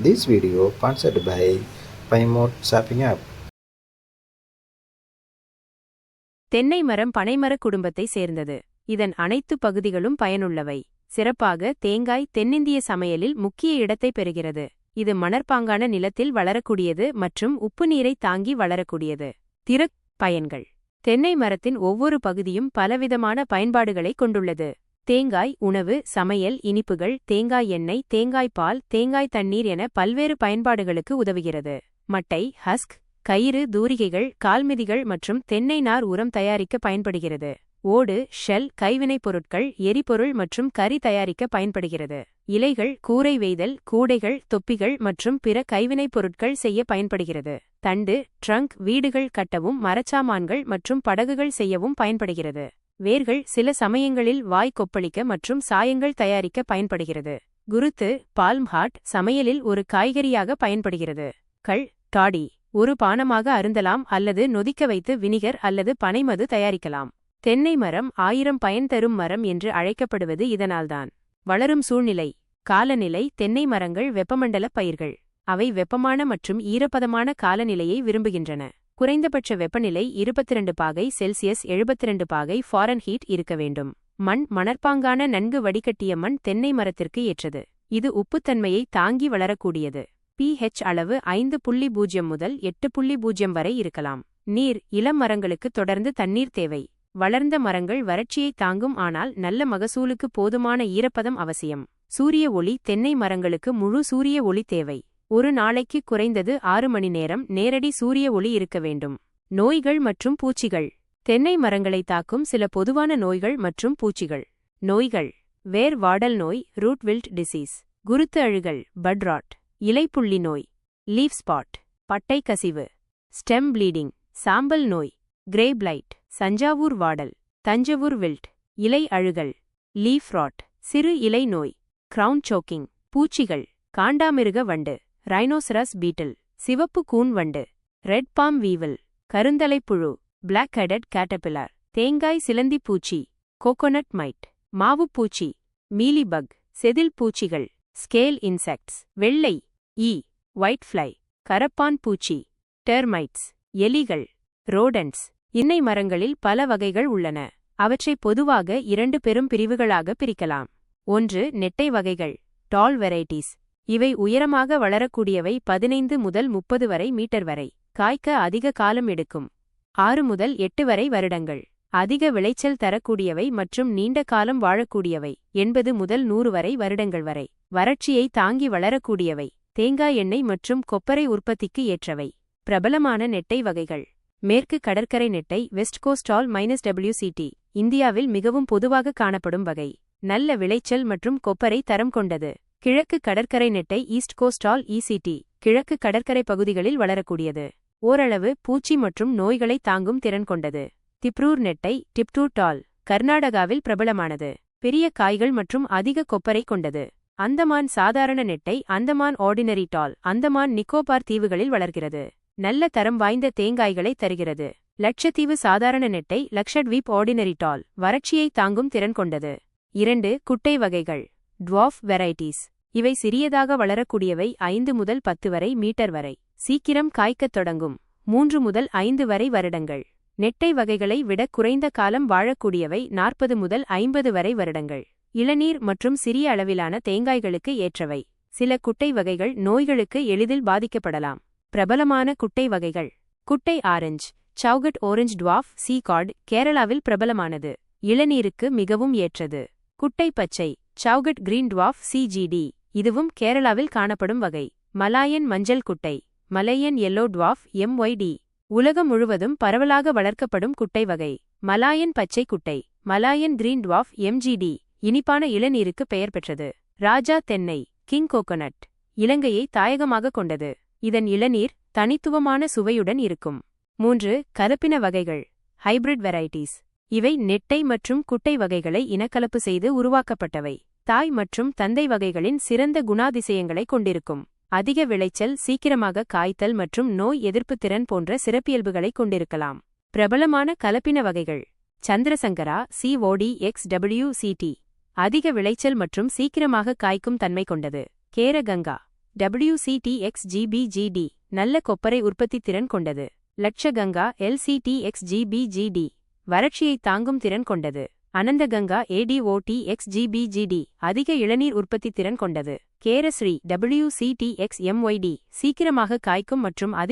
This video sponsored by Paymode Shopping App. தென்னை மரம் பனைமரக் குடும்பத்தை சேர்ந்தது. இதன் அனைத்து பகுதிகளும் பயனுள்ளவை. சிறப்பாக தேங்காய் தென்னிந்திய சமையலில் முக்கிய இடத்தை பெறுகிறது. இது மணற்பாங்கான நிலத்தில் வளரக்கூடியது மற்றும் உப்பு நீரை தாங்கி வளரக்கூடியது. திறக் பயன்கள். தென்னை மரத்தின் ஒவ்வொரு பகுதியும் பலவிதமான பயன்பாடுகளை கொண்டுள்ளது. தேங்காய் உணவு சமையல் இனிப்புகள் தேங்காய் எண்ணெய் தேங்காய் பால் தேங்காய் தண்ணீர் என பல்வேறு பயன்பாடுகளுக்கு உதவுகிறது. மட்டை ஹஸ்க் கயிறு தூரிகைகள் கால்மிதிகள் மற்றும் தென்னை நார் உரம் தயாரிக்க பயன்படுகிறது. ஓடு ஷெல் கைவினைப் பொருட்கள் எரிபொருள் மற்றும் கறி தயாரிக்க பயன்படுகிறது. இலைகள் கூரை வேய்தல் கூடைகள் தொப்பிகள் மற்றும் பிற கைவினைப் பொருட்கள் செய்ய பயன்படுகிறது. தண்டு ட்ரங்க் வீடுகள் கட்டவும் மரச்சாமான்கள் மற்றும் படகுகள் செய்யவும் பயன்படுகிறது. வேர்கள் சில சமயங்களில் வாய் கொப்பளிக்க மற்றும் சாயங்கள் தயாரிக்க பயன்படுகிறது. குருத்து பால்ம்ஹாட் சமையலில் ஒரு காய்கறியாக பயன்படுகிறது. கள் டாடி ஒரு பானமாக அருந்தலாம் அல்லது நொதிக்க வைத்து வினிகர் அல்லது பனைமது தயாரிக்கலாம். தென்னை மரம் ஆயிரம் பயன் தரும் மரம் என்று அழைக்கப்படுவது இதனால்தான். வளரும் சூழ்நிலை காலநிலை தென்னை மரங்கள் வெப்பமண்டல பயிர்கள். அவை வெப்பமான மற்றும் ஈரப்பதமான காலநிலையை விரும்புகின்றன. குறைந்தபட்ச வெப்பநிலை இருபத்திரண்டு பாகை செல்சியஸ் எழுபத்திரண்டு பாகை ஃபாரன்ஹீட் இருக்க வேண்டும். மண் மணற்பாங்கான நன்கு வடிகட்டிய மண் தென்னை மரத்திற்கு ஏற்றது. இது உப்புத்தன்மையை தாங்கி வளரக்கூடியது. பிஹெச் அளவு ஐந்து புள்ளி பூஜ்ஜியம் முதல் எட்டு புள்ளி பூஜ்ஜியம் வரை இருக்கலாம். நீர் இளம் மரங்களுக்கு தொடர்ந்து தண்ணீர் தேவை. வளர்ந்த மரங்கள் வறட்சியை தாங்கும் ஆனால் நல்ல மகசூலுக்கு போதுமான ஈரப்பதம் அவசியம். சூரிய ஒளி தென்னை மரங்களுக்கு முழு சூரிய ஒளி தேவை. ஒரு நாளைக்கு குறைந்தது ஆறு மணி நேரம் நேரடி சூரிய ஒளி இருக்க வேண்டும். நோய்கள் மற்றும் பூச்சிகள். தென்னை மரங்களை தாக்கும் சில பொதுவான நோய்கள் மற்றும் பூச்சிகள். நோய்கள். வேர் வாடல் நோய் ரூட்வில்ட் டிசீஸ். குருத்து அழுகல் பட்ராட் இலைப்புள்ளி நோய். Leaf spot. பட்டை கசிவு. Stem bleeding. சாம்பல் நோய். Grey blight. சஞ்சாவூர் வாடல். தஞ்சவூர் வில்ட். இலை அழுகல். Leaf rot. சிறு இலை நோய். Crown choking. பூச்சிகள். காண்டாமிருக வண்டு. ரைனோசரஸ் பீட்டில் சிவப்பு கூன் வண்டு ரெட் பாம் வீவல் கருந்தலைப்புழு பிளாக் ஹெடட் கேட்டபிலார் தேங்காய் சிலந்தி பூச்சி கோகோனட் மைட் மாவுப்பூச்சி மீலிபக் செதில் பூச்சிகள் ஸ்கேல் இன்செக்ட்ஸ் வெள்ளை ஈ ஒயிட் ஃப்ளை கரப்பான் பூச்சி டெர்மைட்ஸ் எலிகள் ரோடன்ட்ஸ் இன்னை மரங்களில் பல வகைகள் உள்ளன. அவற்றை பொதுவாக இரண்டு பெரும் பிரிவுகளாக பிரிக்கலாம். ஒன்று நெட்டை வகைகள் டால் வெரைட்டிஸ் இவை உயரமாக வளரக்கூடியவை பதினைந்து முதல் முப்பது வரை மீட்டர் வரை. காய்க்க அதிக காலம் எடுக்கும். ஆறு முதல் எட்டு வரை வருடங்கள். அதிக விளைச்சல் தரக்கூடியவை மற்றும் நீண்ட காலம் வாழக்கூடியவை எண்பது முதல் நூறு வரை வருடங்கள் வரை. வறட்சியை தாங்கி வளரக்கூடியவை. தேங்காய் எண்ணெய் மற்றும் கொப்பரை உற்பத்திக்கு ஏற்றவை. பிரபலமான நெட்டை வகைகள். மேற்கு கடற்கரை நெட்டை west coast tall minus WCT இந்தியாவில் மிகவும் பொதுவாக காணப்படும் வகை. நல்ல விளைச்சல் மற்றும் கொப்பரை தரம் கொண்டது. கிழக்கு கடற்கரை நெட்டை ஈஸ்ட் கோஸ்டால் இசிடி கிழக்கு கடற்கரை பகுதிகளில் வளரக்கூடியது. ஓரளவு பூச்சி மற்றும் நோய்களை தாங்கும் திறன் கொண்டது. திப்ரூர் நெட்டை டிப்டூர் டால் கர்நாடகாவில் பிரபலமானது. பெரிய காய்கள் மற்றும் அதிக கொப்பரை கொண்டது. அந்தமான் சாதாரண நெட்டை அந்தமான் ஆர்டினரி டால் அந்தமான் நிக்கோபார் தீவுகளில் வளர்கிறது. நல்ல தரம் வாய்ந்த தேங்காய்களை தருகிறது. லட்சத்தீவு சாதாரண நெட்டை லக்ஷட்வீப் ஆர்டினரி டால் வறட்சியை தாங்கும் திறன் கொண்டது. இரண்டு குட்டை வகைகள் டுவாஃப் வெரைட்டிஸ். இவை சிறியதாக வளரக்கூடியவை ஐந்து முதல் பத்து வரை மீட்டர் வரை. சீக்கிரம் காய்க்கத் தொடங்கும். மூன்று முதல் ஐந்து வரை வருடங்கள். நெட்டை வகைகளை விட குறைந்த காலம் வாழக்கூடியவை நாற்பது முதல் ஐம்பது வரை வருடங்கள். இளநீர் மற்றும் சிறிய அளவிலான தேங்காய்களுக்கு ஏற்றவை. சில குட்டை வகைகள் நோய்களுக்கு எளிதில் பாதிக்கப்படலாம். பிரபலமான குட்டை வகைகள். குட்டை ஆரஞ்சு சவுகட் ஓரஞ்ச் டுவாஃப் சீகார்டு கேரளாவில் பிரபலமானது. இளநீருக்கு மிகவும் ஏற்றது. குட்டை பச்சை சவுகட் கிரீன் டுவாஃப் சிஜிடி இதுவும் கேரளாவில் காணப்படும் வகை. மலாயன் மஞ்சள் குட்டை. மலையன் எல்லோ டுவாஃப் எம்ஒய்டி உலகம் முழுவதும் பரவலாக வளர்க்கப்படும் குட்டை வகை. மலாயன் பச்சை குட்டை. மலாயன் கிரீன் டுவாஃப் எம்ஜிடி இனிப்பான இளநீருக்கு பெயர் பெற்றது. ராஜா தென்னை. கிங் கோகோனட் இலங்கையை தாயகமாக கொண்டது. இதன் இளநீர் தனித்துவமான சுவையுடன் இருக்கும். மூன்று கலப்பின வகைகள். ஹைபிரிட் வெரைட்டிஸ் இவை நெட்டை மற்றும் குட்டை வகைகளை இனக்கலப்பு செய்து உருவாக்கப்பட்டவை. தாய் மற்றும் தந்தை வகைகளின் சிறந்த குணாதிசயங்களை கொண்டிருக்கும். அதிக விளைச்சல் சீக்கிரமாக காய்த்தல் மற்றும் நோய் எதிர்ப்பு திறன் போன்ற சிறப்பியல்புகளை கொண்டிருக்கலாம். பிரபலமான கலப்பின வகைகள். Chandrasankara COD x W CD அதிக விளைச்சல் மற்றும் சீக்கிரமாக காய்க்கும் தன்மை கொண்டது. கேரகங்கா. WCTX-GBGD நல்ல கொப்பரை உற்பத்தி திறன் கொண்டது. லட்சகங்கா எல்சிடி LCTX-GBGD வறட்சியை தாங்கும் திறன் கொண்டது. அனந்தகங்கா ஏடிஓடி எக்ஸ் ஜிபிஜிடி அதிக இளநீர் உற்பத்தி திறன் கொண்டது. கேரஸ்ரீ WCTX-MYD சீக்கிரமாக காய்க்கும் மற்றும் அதிக